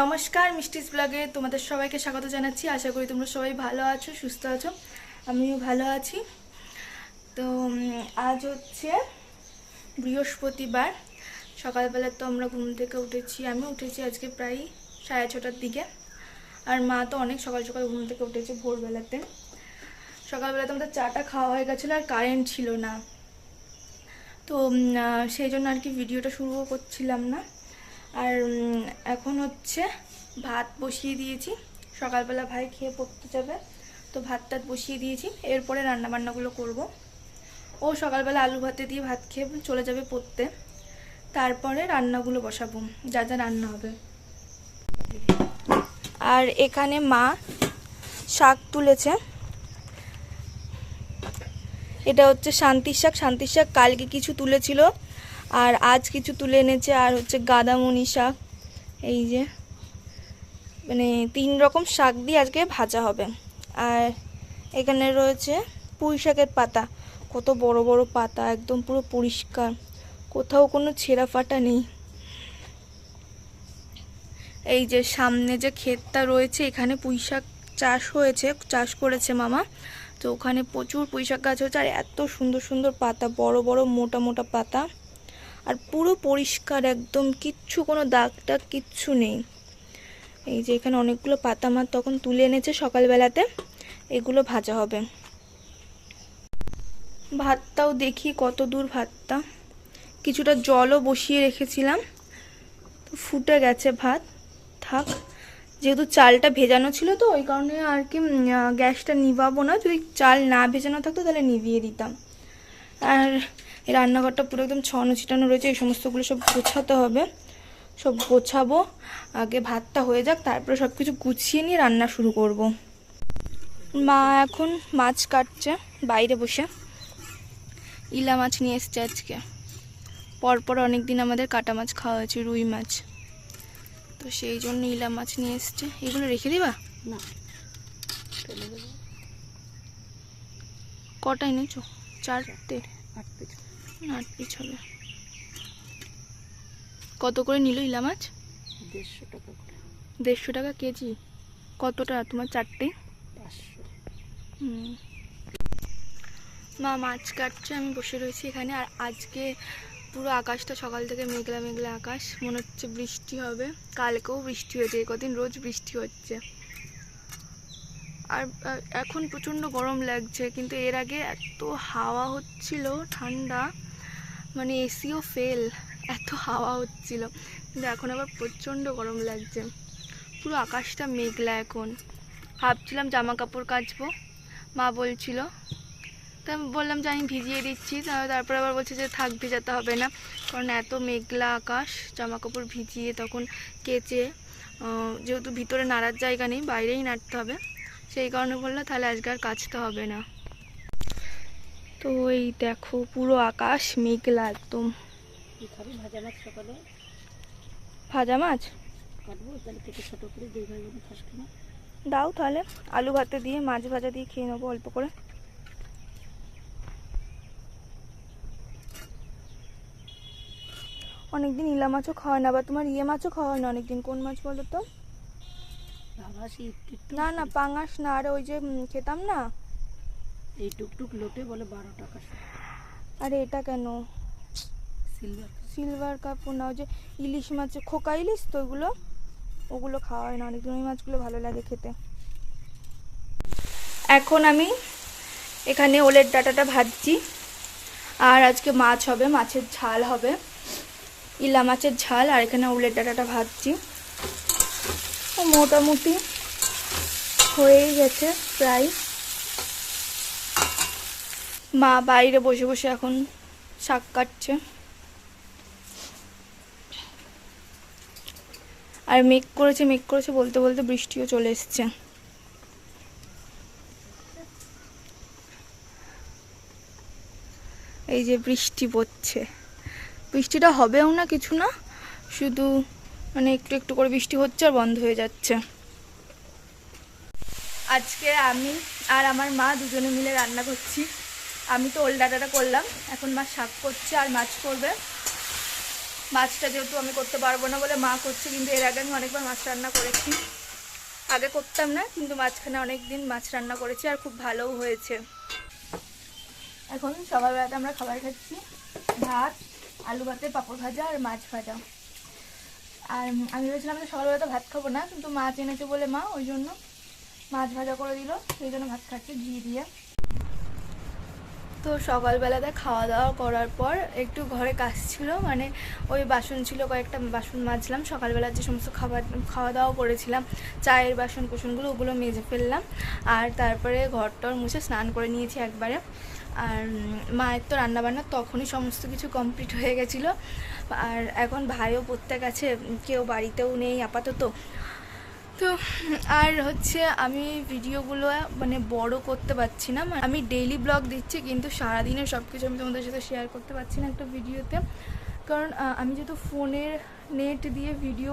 নমস্কার, মিষ্টিস ব্লগে তোমাদের সবাইকে স্বাগত জানাচ্ছি। আশা করি তোমরা সবাই ভালো আছো, সুস্থ আছো। আমিও ভালো আছি। তো আজ হচ্ছে বৃহস্পতিবার। সকালবেলা তো আমরা ঘুম থেকে উঠেছি আমি উঠেছি আজকে প্রায় সাড়ে ছটার দিকে। আর মা তো অনেক সকাল সকাল ঘুম থেকে উঠেছে ভোরবেলাতে। সকালবেলাতে আমাদের চাটা খাওয়া হয়ে গেছিল আর কারেন্ট ছিল না। তো সেই জন্য আর কি ভিডিওটা শুরুও করছিলাম না। আর এখন হচ্ছে ভাত বসিয়ে দিয়েছি। সকালবেলা ভাই খেয়ে পড়তে যাবে, তো ভাত টাত বসিয়ে দিয়েছি। এরপরে রান্নাবান্নাগুলো করব। ও সকালবেলা আলু ভাতে দিয়ে ভাত খেয়ে চলে যাবে পড়তে। তারপরে রান্নাগুলো বসাবো, যা যা রান্না হবে। আর এখানে মা শাক তুলেছে। এটা হচ্ছে শান্তির শাক। শান্তির শাক কালকে কিছু তুলেছিল। আর আজ কিছু তুলে এনেছে, আর হচ্ছে গাদামণি শাক। এই যে মানে তিন রকম শাক দিয়ে আজকে ভাজা হবে। আর এখানে রয়েছে পুঁই শাকের পাতা। কত বড় বড় পাতা, একদম পুরো পরিষ্কার। কোথাও কোনো ছেঁড়া ফাটা নেই। এই যে সামনে যে ক্ষেতটা রয়েছে, এখানে পুঁই শাক চাষ হয়েছে, চাষ করেছে মামা। তো ওখানে প্রচুর পুঁই শাক গাছ হচ্ছে আর এত সুন্দর সুন্দর পাতা, বড় বড় মোটা মোটা পাতা। আর পুরো পরিষ্কার একদম, কিচ্ছু কোনো দাগ টাগ কিচ্ছু নেই। এই যে এখানে অনেকগুলো পাতা মার তখন তুলে এনেছে সকালবেলাতে, এগুলো ভাজা হবে। ভাতটাও দেখি কত দূর ভাতটা। কিছুটা জলও বসিয়ে রেখেছিলাম। ফুটে গেছে ভাত, থাক। যেহেতু চালটা ভেজানো ছিল তো, ওই কারণে আর কি গ্যাসটা নিভাবো না। যদি চাল না ভেজানো থাকতো তাহলে নিভিয়ে দিতাম। আর এই রান্নাঘরটা পুরো একদম ছড়ানো ছিটানো রয়েছে এই সমস্তগুলো সব গোছাতে হবে। সব গোছাবো আগে ভাতটা হয়ে যাক তারপরে সব কিছু গুছিয়ে নিয়ে রান্না শুরু করব। মা এখন মাছ কাটছে বাইরে বসে। ইলা মাছ নিয়ে এসছে আজকে। পরপর অনেক দিন আমাদের কাটা মাছ খাওয়া হয়েছে রুই মাছ। তো সেই জন্য ইলা মাছ নিয়ে এসছে। এগুলো রেখে দিবা? না। কটাই নিয়েছো চারটে। আট পিস আট পিস হবে কত করে নিল ইলা মাছ দেড়শো টাকা করে। দেড়শো টাকা কেজি। কতটা? তোমার চারটে? পাঁচশো। হুম। মা মাছ কাটছে আমি বসে রয়েছি এখানে। আর আজকে পুরো আকাশটা সকাল থেকে মেঘলা মেঘলা আকাশ। মনে হচ্ছে বৃষ্টি হবে। কালকেও বৃষ্টি হয়েছে কদিন রোজ বৃষ্টি হচ্ছে। আর এখন প্রচণ্ড গরম লাগছে, কিন্তু এর আগে এত হাওয়া হচ্ছিল, ঠান্ডা মানে এসিও ফেল এত হাওয়া হচ্ছিল, কিন্তু এখন আবার প্রচণ্ড গরম লাগছে, পুরো আকাশটা মেঘলা এখন, ভাবছিলাম জামা কাপড় কাচবো, মা বলছিল, তা আমি বললাম যে আমি ভিজিয়ে দিচ্ছি তারপর আবার বলছে যে থাক, ভেজাতে হবে না, কারণ এত মেঘলা আকাশ জামা কাপড় ভিজিয়ে তখন কেচে যেহেতু ভিতরে নাড়ার জায়গা নেই, বাইরেই নাড়তে হবে সেই কারণে বলল তাহলে আজকে আর কাচতে হবে না। তো এই দেখো পুরো আকাশ মেঘলা একদম। ভাজা মাছ দাও তাহলে আলু ভাতে দিয়ে মাছ ভাজা দিয়ে খেয়ে নেব অল্প করে। অনেকদিন ইলা মাছও খাওয়ায় না বা তোমার ইয়ে মাছও খাওয়ায় না অনেকদিন কোন মাছ বলো তো বাবা সে একটু একটু না না পাঙাশ না আর ওই যে খেতাম না। এই টুকটুক লোটে বলে বারো টাকা আরে এটা কেন? সিলভার সিলভার কাপও না ওই যে ইলিশ মাছ খোকা ইলিশ তো ওগুলো ওগুলো খাওয়া হয় না অনেকদিন ওই মাছগুলো ভালো লাগে খেতে। এখন আমি এখানে ওলের ডাটাটা ভাজছি। আর আজকে মাছ হবে মাছের ঝাল হবে। ইলা মাছের ঝাল আর এখানে ওলের ডাটাটা ভাজছি। মোটামুটি হয়েই গেছে প্রায়। মা বাইরে বসে বসে এখন শাক কাটছে। আর মেঘ করেছে মেঘ করেছে বলতে বলতে বৃষ্টিও চলে এসছে। এই যে বৃষ্টি পড়ছে। বৃষ্টিটা হবেও না কিছু না, শুধু মানে একটু একটু করে বৃষ্টি হচ্ছে আর বন্ধ হয়ে যাচ্ছে। আজকে আমি আর আমার মা দুজনে মিলে রান্না করছি। আমি তো ওল ডাটাটা করলাম, এখন মা শাক করছে আর মাছ করবে। মাছটা যেহেতু আমি করতে পারব না বলে মা করছে, কিন্তু এর আগে আমি অনেকবার মাছ রান্না করেছি। আগে করতাম না, কিন্তু মাঝখানে অনেক দিন মাছ রান্না করেছি আর খুব ভালোও হয়েছে। এখন সকালবেলাতে আমরা খাবার খাচ্ছি, ভাত, আলু ভাতে পাঁপড় ভাজা আর মাছ ভাজা। আর আমি ভেবেছিলাম যে সকালবেলাতে ভাত খাব না, কিন্তু মাছ এনেছে বলে মা, ওই জন্য মাছ ভাজা করে দিল, সেই জন্য ভাত খাচ্ছি ঘি দিয়ে। তো সকালবেলাতে খাওয়া দাওয়া করার পর একটু ঘরে কাজ ছিল মানে ওই বাসন ছিল, কয়েকটা বাসন মাজলাম, সকালবেলা যে সমস্ত খাবার খাওয়া দাওয়া করেছিলাম, চায়ের বাসন কুসনগুলো ওগুলো মেজে ফেললাম, আর তারপরে ঘরটর মুছে স্নান করে নিয়েছি একবারে। আর মায়ের তো রান্নাবান্না তখনই সমস্ত কিছু কমপ্লিট হয়ে গেছিল। আর এখন ভাইও প্রত্যেক আছে, কেউ বাড়িতেও নেই আপাতত। তো, আর হচ্ছে আমি ভিডিওগুলো মানে বড় করতে পারছি না মানে আমি ডেইলি ব্লগ দিচ্ছি, কিন্তু সারাদিনের সব কিছু আমি তোমাদের সাথে শেয়ার করতে পারছি না একটা ভিডিওতে। কারণ আমি যেহেতু ফোনের নেট দিয়ে ভিডিও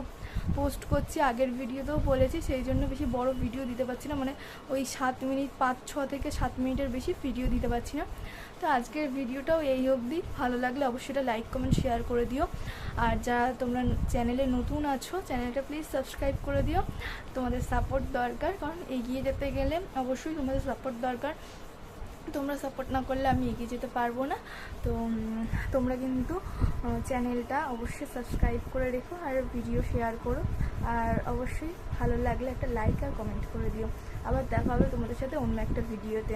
পোস্ট করছি, আগের ভিডিওতেও বলেছি, সেই জন্য বেশি বড় ভিডিও দিতে পারছি না মানে ওই সাত মিনিট, পাঁচ, ছ থেকে সাত মিনিটের বেশি ভিডিও দিতে পারছি না। তো আজকের ভিডিওটাও এই অবধি, ভালো লাগলে অবশ্যই এটা লাইক, কমেন্ট, শেয়ার করে দিও। আর যা তোমরা চ্যানেলে নতুন আছো, চ্যানেলটা প্লিজ সাবস্ক্রাইব করে দিও। তোমাদের সাপোর্ট দরকার, কারণ এগিয়ে যেতে গেলে অবশ্যই তোমাদের সাপোর্ট দরকার। তোমরা সাপোর্ট না করলে আমি এগিয়ে যেতে পারব না। তো তোমরা কিন্তু চ্যানেলটা অবশ্যই সাবস্ক্রাইব করে রেখো আর ভিডিও শেয়ার করো। আর অবশ্যই ভালো লাগলে একটা লাইক আর কমেন্ট করে দিও। আবার দেখা হবে তোমাদের সাথে অন্য একটা ভিডিওতে